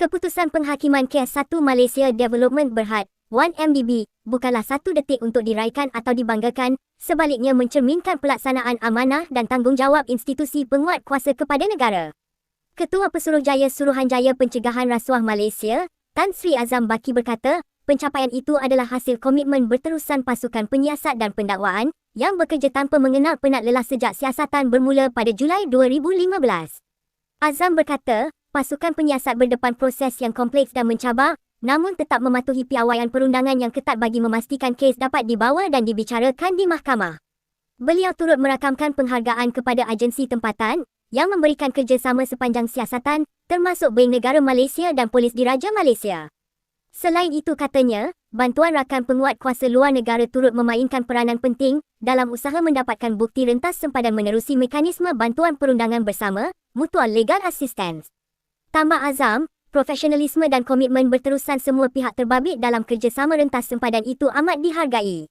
Keputusan Penghakiman Kes 1 Malaysia Development Berhad 1MDB bukanlah satu detik untuk diraikan atau dibanggakan, sebaliknya mencerminkan pelaksanaan amanah dan tanggungjawab institusi penguat kuasa kepada negara. Ketua Pesuruhjaya Suruhanjaya Pencegahan Rasuah Malaysia, Tan Sri Azam Baki berkata, pencapaian itu adalah hasil komitmen berterusan pasukan penyiasat dan pendakwaan yang bekerja tanpa mengenal penat lelah sejak siasatan bermula pada Julai 2015. Azam berkata, pasukan penyiasat berdepan proses yang kompleks dan mencabar, namun tetap mematuhi piawaian perundangan yang ketat bagi memastikan kes dapat dibawa dan dibicarakan di mahkamah. Beliau turut merakamkan penghargaan kepada agensi tempatan yang memberikan kerjasama sepanjang siasatan, termasuk Bank Negara Malaysia dan Polis Diraja Malaysia. Selain itu katanya, bantuan rakan penguat kuasa luar negara turut memainkan peranan penting dalam usaha mendapatkan bukti rentas sempadan menerusi mekanisme bantuan perundangan bersama, mutual legal assistance. Tambah Azam, profesionalisme dan komitmen berterusan semua pihak terbabit dalam kerjasama rentas sempadan itu amat dihargai.